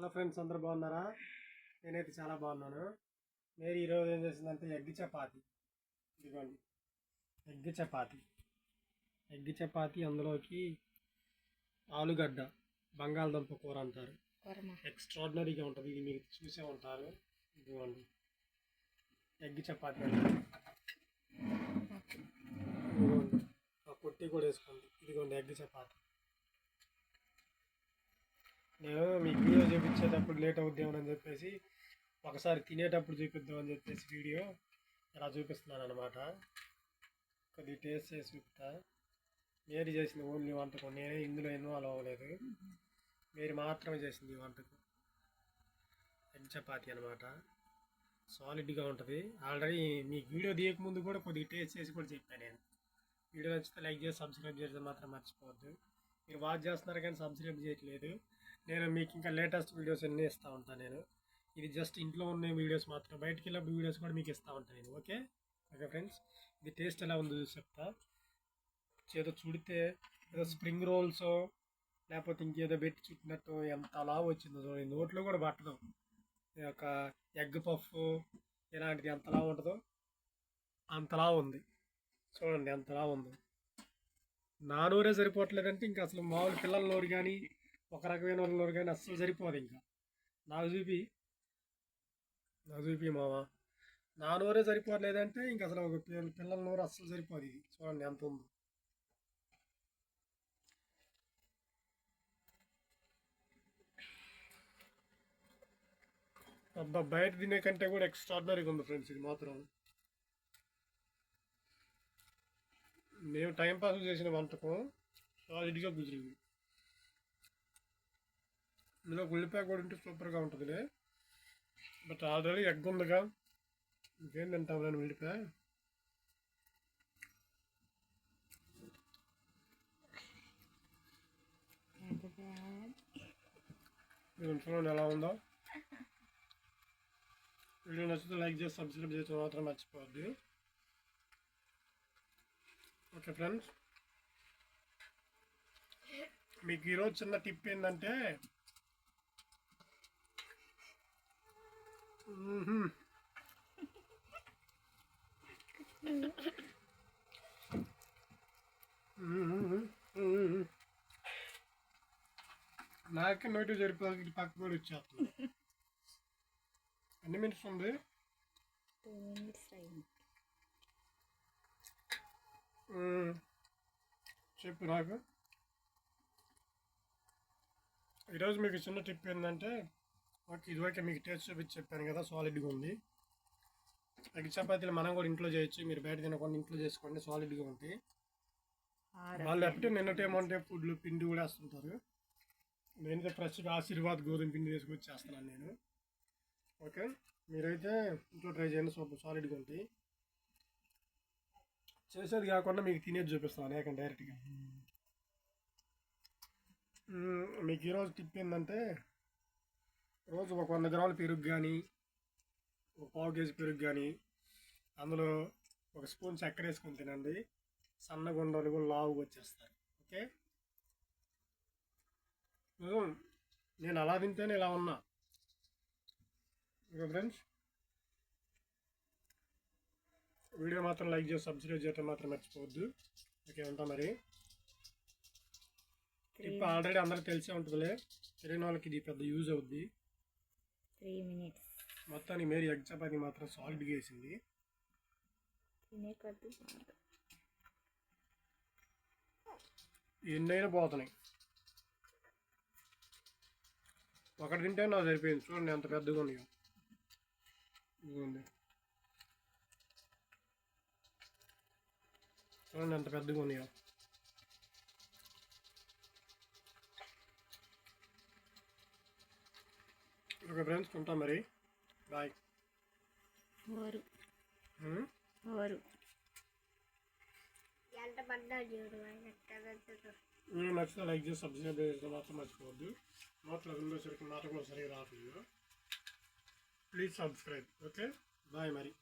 Hello friends అందరూ బాగున్నారా? నేనైతే చాలా బాగున్నాను. నేను ఈరోజు ఏం చేసిందంటే ఎగ్ చపాతి. ఇదిగోండి. ఎగ్ చపాతి. ఎగ్ చపాతి అందులోకి ఆలుగడ్డ బంగాళదుంప కూర అంటారు. ఎక్స్ట్రాడినరీగా ఉంటుంది. ఇది మీరు చూసే ఉంటారు. ఇదిగోండి. ఎగ్ చపాతి అంటారు. ఇదిగోండి. ఆ పొట్టి కూడా వేసుకోండి. ఇదిగోండి ఎగ్ చపాతి. నేను మీకు వీడియో చూపించేటప్పుడు లేట్ అవుద్దామని చెప్పేసి ఒకసారి తినేటప్పుడు చూపిద్దామని చెప్పేసి వీడియో ఇలా చూపిస్తున్నాను అనమాట కొద్దిగా టేస్ట్ చేసి చూపుతా మేరీ చేసింది ఓన్లీ వంటకం. నేనే ఇందులో ఇన్వాల్వ్ అవ్వలేదు. మీరు మాత్రమే చేసింది ఈ వంటకం. ఎగ్ చపాతి అనమాట సాలిడ్గా ఉంటుంది. ఆల్రెడీ మీకు వీడియో తీయకముందు కూడా కొద్దిగా టేస్ట్ చేసి కూడా చెప్పాను నేను. వీడియో నచ్చితే లైక్ చేసి సబ్స్క్రైబ్ చేయడం మాత్రం మర్చిపోవద్దు. మీరు వాచ్ చేస్తున్నారు కానీ సబ్స్క్రైబ్ చేయట్లేదు. నేను మీకు ఇంకా లేటెస్ట్ వీడియోస్ అన్నీ ఇస్తూ ఉంటాను నేను. ఇది జస్ట్ ఇంట్లో ఉన్న వీడియోస్ మాత్రం. బయటికి వెళ్ళినప్పుడు వీడియోస్ కూడా మీకు ఇస్తూ ఉంటాను నేను ఓకే? ఓకే ఫ్రెండ్స్ ఇది టేస్ట్ ఎలా ఉందో చూసి చెప్తా. ఏదో చుడితే ఏదో స్ప్రింగ్ రోల్స్ లేకపోతే ఇంకేదో పెట్టి చుట్టినట్టు ఎంత అలా వచ్చిందో చూడండి నోట్లో కూడా పట్టదు. ఈ యొక్క ఎగ్ పఫ్ ఇలాంటిది ఎంతలా ఉంటుందో అంతలా ఉంది. చూడండి ఎంతలా ఉందో. నా నోరే సరిపోవట్లేదంటే ఇంకా అసలు మామూలు పిల్లల నోరు కానీ ఒక రకమైన వాళ్ళు నోరు కానీ అస్సలు సరిపోదు ఇంకా. నాకు చూపి. నాకు చూపి మామ నా నోరే సరిపోవట్లేదంటే ఇంకా అసలు ఒక పిల్ల- పిల్లల నోరు అస్సలు సరిపోదు ఇది. చూడండి ఎంత ఉందో. అబ్బా బయట తినే కంటే కూడా ఎక్స్ట్రాడినరీగా ఉంది ఫ్రెండ్స్ ఇది మాత్రం. మేము టైంపాస్ చేసిన వంటకం. సాలిడ్గా కుదిరింది. ఇందులో ఉల్లిపాయ కూడా ఉంటే సూపర్గా ఉంటుందిలే. బట్ ఆల్రెడీ ఎగ్ ఉందిగా. ఇంకేం తింటాం నేను ఉల్లిపాయ. చూడండి ఎలా ఉందో? వీడియో నచ్చితే లైక్ చేసి సబ్స్క్రైబ్ చేసి మాత్రం మర్చిపోవద్దు. ఓకే ఫ్రెండ్స్ మీకు ఈరోజు చిన్న టిప్ ఏంటంటే నాకు నోటి జరిపోయి ఇటు పక్క కూడా వచ్చేస్తుంది ఎన్ని మినిట్స్ ఉంది? టూ మినిట్స్ అయింది చెప్పు నాకు. ఈరోజు మీకు చిన్న టిప్ ఏంటంటే ఓకే ఇదివరకే మీకు టేస్ట్ చూపించి చెప్పాను కదా సాలిడ్గా ఉంది. ఎగ్ చపాతీలు మనం కూడా ఇంట్లో చేయొచ్చు. మీరు బయట తినకుండా ఇంట్లో చేసుకోండి సాలిడ్గా ఉంటాయి. వాళ్ళు ఎప్పుడూ నిన్నటేమంటే ఫుడ్లు పిండి కూడా వేస్తుంటారు. నేనైతే ఫ్రెష్గా ఆశీర్వాద్ గోధుమ పిండి వేసుకొచ్చి చేస్తున్నాను నేను. ఓకే మీరైతే ఇంట్లో ట్రై చేయండి సూపర్ సాలిడ్గా ఉంటాయి. చేసేది కాకుండా మీకు తినేది చూపిస్తాను అనేక డైరెక్ట్గా మీకు ఈరోజు టిప్ ఏంటంటే రోజు ఒక వంద గ్రాముల పెరుగు కానీ ఒక పావు కేజీ పెరుగు కానీ అందులో ఒక స్పూన్ చక్కెర వేసుకొని తినండి. సన్నగా ఉండలు కూడా లావుగా వచ్చేస్తాయి. ఓకే? నేను అలా తింటేనే ఇలా ఉన్నా. ఓకే ఫ్రెండ్స్ వీడియో మాత్రం లైక్ చేసి సబ్స్క్రైబ్ చేయడం మాత్రం మర్చిపోవద్దు. ఓకే ఉంటా మరి. ఇప్పుడు ఆల్రెడీ అందరికి తెలిసే ఉంటుందిలే తెలియని వాళ్ళకి ఇది పెద్ద యూజ్ అవుద్ది. Three minutes. మొత్తానికి మేరీ ఎగ్ చపాతి మాత్రం సాలిడ్గా వేసింది తినే కొద్ది ఎన్నైనా పోతున్నాయి. ఒకటి తింటే నాకు సరిపోయింది. చూడండి ఎంత పెద్దగా ఉన్నాయో. ఇదిగోండి. చూడండి ఎంత పెద్దగా ఉన్నాయో. ఓకే ఫ్రెండ్స్ ఉంటాం మరి. బాయ్ ఓరు. ఉమ్. ఓరు. ఎంత పడ్డా చూడు నచ్చితే లైక్ చేసి సబ్స్క్రైబ్ చేయడం మాత్రం మర్చిపోవద్దు. నోట్లో రెండోసరికి మాట కూడా సరిగా రావట్లేదు. ప్లీజ్ సబ్స్క్రైబ్ ఓకే బాయ్ మరి.